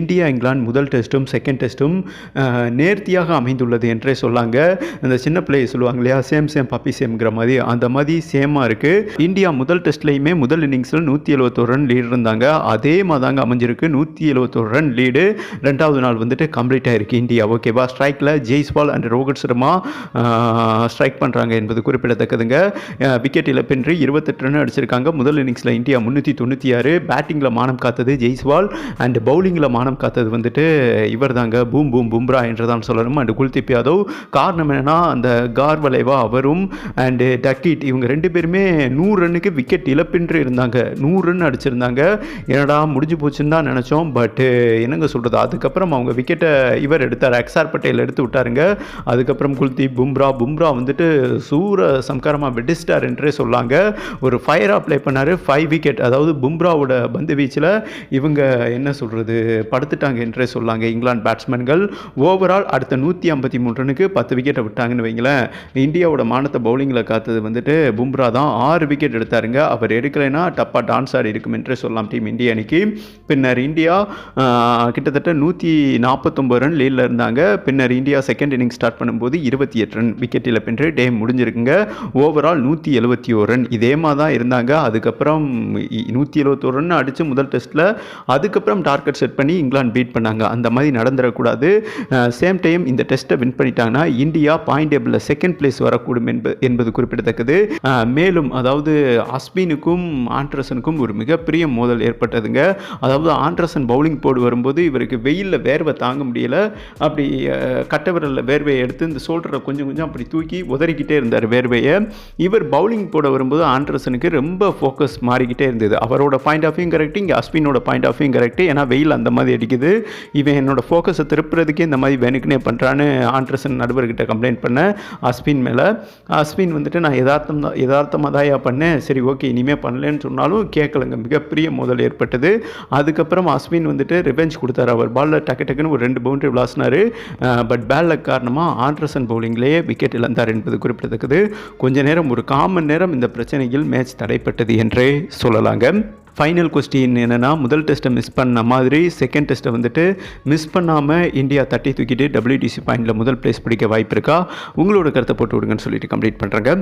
India England முதல் டெஸ்ட்டும் second டெஸ்ட்டும் நேர்த்தியாக அமைந்துள்ளது என்றே சொல்லாங்க. அந்த சின்ன பிள்ளையை சொல்லுவாங்க இல்லையா சேம் சேம் பப்பி சேம்ங்கிற மாதிரி. அந்த மாதிரி சேமாக இருக்குது இந்தியா முதல் டெஸ்ட்லையுமே முதல் இன்னிங்ஸில் நூற்றி எழுபத்தோரு ரன் லீடு இருந்தாங்க. அதே மாதிரி அமைஞ்சிருக்கு. நூற்றி எழுபத்தோரு ரன் லீடு ரெண்டாவது நாள் வந்துட்டு கம்ப்ளீட் ஆகிருக்கு இந்தியா. ஓகேவா ஸ்ட்ரைக்கில் ஜெய்ஸ்வால் அண்ட் ரோஹித் சர்மா ஸ்ட்ரைக் பண்ணுறாங்க என்பது குறிப்பிடத்தக்கதுங்க. விக்கெட் இழப்பின்றி இருபத்தெட்டு ரன் அடிச்சிருக்காங்க. முதல் இன்னிங்ஸில் இந்தியா முந்நூற்றி தொண்ணூற்றி ஆறு. பேட்டிங்கில் மானம் காத்தது ஜெய்ஸ்வால் அண்ட் பவுலிங்கில் மானம் காத்தது வந்துட்டு இவர் தாங்க பூம் பூம் பும்ரா என்று தான் சொல்லணும். அண்டு குல்தீப் யாதவ் காரணம் என்னென்னா அந்த கார் வளைவா அவரும் அண்டு டக்கீட் இவங்க ரெண்டு பேருமே நூறு ரன்னுக்கு விக்கெட் இழப்பின்றி இருந்தாங்க. நூறு ரன் அடிச்சிருந்தாங்க. என்னடா முடிஞ்சு போச்சுன்னு தான் நினச்சோம். பட்டு என்னங்க சொல்கிறது அதுக்கப்புறம் அவங்க விக்கெட்டை இவர் எடுத்தார். அக்ஸார் பட்டேல் எடுத்து விட்டாருங்க. அதுக்கப்புறம் குல்தீப் பும்ரா பும்ரா வந்துட்டு சூர சம்காரமாக வெடிஸ்டார் என்றே சொல்லாங்க. ஒரு ஃபயராக ப்ளே பண்ணார். ஃபைவ் விக்கெட் அதாவது பும்ராவோட பந்து வீச்சில் இவங்க என்ன சொல்கிறது படுத்துட்டாங்க என்றே சொல்லாங்க. இங்கிலாந்து பேட்ஸ்மேன்கள் ஓவரால் அடுத்த நூற்றி ஐம்பத்தி மூணு ரனுக்கு பத்து விக்கெட்டை விட்டாங்கன்னு வைங்களேன். இந்தியாவோட மானத்தை பவுலிங்கில் காத்தது வந்துட்டு பும்ரா தான் ஆறு விக்கெட் எடுத்தாருங்க. அவர் எடுக்கலைன்னா டப்பா டான்ஸ் ஆடி இருக்கும் என்றே சொல்லலாம் டீம் இந்தியா அணிக்கு. பின்னர் இந்தியா கிட்டத்தட்ட நூற்றி நாற்பத்தொம்பது ரன் லீடில் இருந்தாங்க. பின்னர் இந்தியா செகண்ட் இன்னிங் ஸ்டார்ட் பண்ணும்போது இருபத்தி எட்டு ரன் விக்கெட் இழப்பின்றி டே முடிஞ்சிருக்குங்க. ஓவரால் நூற்றி எழுபத்தி ஒரு ரன் இதே மாதிரி தான் இருந்தாங்க. அதுக்கப்புறம் நூற்றி எழுபத்தோரு ரன் அடித்து முதல் டெஸ்ட்டில் அதுக்கப்புறம் டார்கெட் செட் பண்ணி இங்கிலாந்து பீட் பண்ணாங்க. அந்த மாதிரி நடந்துடக்கூடாது. சேம் டைம் இந்த டெஸ்ட்டை வின் பண்ணிட்டாங்கன்னா இந்தியா பாயிண்ட் டேபிளில் செகண்ட் பிளேஸ் வரக்கூடும் என்பது என்பது குறிப்பிடத்தக்கது. மேலும் அதாவது அஸ்பினுக்கும் ஆண்ட்ரசனுக்கும் ஒரு மிகப்பெரிய மோதல் ஏற்பட்டதுங்க. அதாவது ஆண்ட்ரசன் பவுலிங் போடு வரும்போது இவருக்கு வெயிலில் வேர்வை தாங்க முடியல. அப்படி அஹ், கட்ட விரலில் வேர்வையை எடுத்து இந்த சோல்டரை கொஞ்சம் கொஞ்சம் அப்படி தூக்கி உதறிக்கிட்டே இருந்தார் வேர்வையை. இவர் பவுலிங் போட வரும்போது ஆண்ட்ரசனுக்கு ரொம்ப ஃபோக்கஸ் மாறிக்கிட்டே இருந்தது. அவரோட பாயிண்ட் ஆஃப் வியூ கரெக்ட் இங்கே அஸ்பினோட பாயிண்ட் ஆஃப் வியூ கரெக்ட் ஏன்னா வெயில் அந்த மாதிரி அடிக்குது. இவன் என்னோட ஃபோக்கஸை திருப்புறதுக்கே இந்த மாதிரி வேணுக்குனே பண்ணுறான்னு ஆண்ட்ரசன் நடுவர்கிட்ட கம்ப்ளைண்ட் பண்ணேன் அஸ்வின் மேலே. அஸ்வின் வந்துட்டு நான் யதார்த்தம் தான் யதார்த்தமாக தாயா பண்ணேன். சரி ஓகே இனிமேல் பண்ணலன்னு சொன்னாலும் கேட்கலங்க மிகப்பெரிய மோதல் ஏற்பட்டது. அதுக்கப்புறம் அஸ்வின் வந்துட்டு ரிவெஞ்ச் கொடுத்தாரு. அவர் பாலில் டக்கு டக்குன்னு ஒரு ரெண்டு பவுண்டரி விளாசினார். பட் பேலில் காரணமாக ஆண்ட்ரசன் பவுலிங்லேயே விக்கெட் இழந்தார் என்பது குறிப்பிடத்தக்கது. கொஞ்ச நேரம் ஒரு காமன் நேரம் இந்த பிரச்சனையில் மேட்ச் தடைப்பட்டது என்றே சொல்லலாங்க. ஃபைனல் கொஸ்டின் என்னென்னா முதல் டெஸ்ட்டை மிஸ் பண்ண மாதிரி செகண்ட் டெஸ்ட்டை வந்துட்டு மிஸ் பண்ணாமல் இந்தியா தட்டி தூக்கிட்டு டபிள்யூடிசி பாயிண்டில் முதல் பிளேஸ் பிடிக்க வாய்ப்பு இருக்கா? உங்களோட கருத்தை போட்டு விடுங்கன்னு சொல்லிட்டு கம்ப்ளீட் பண்ணுறேங்க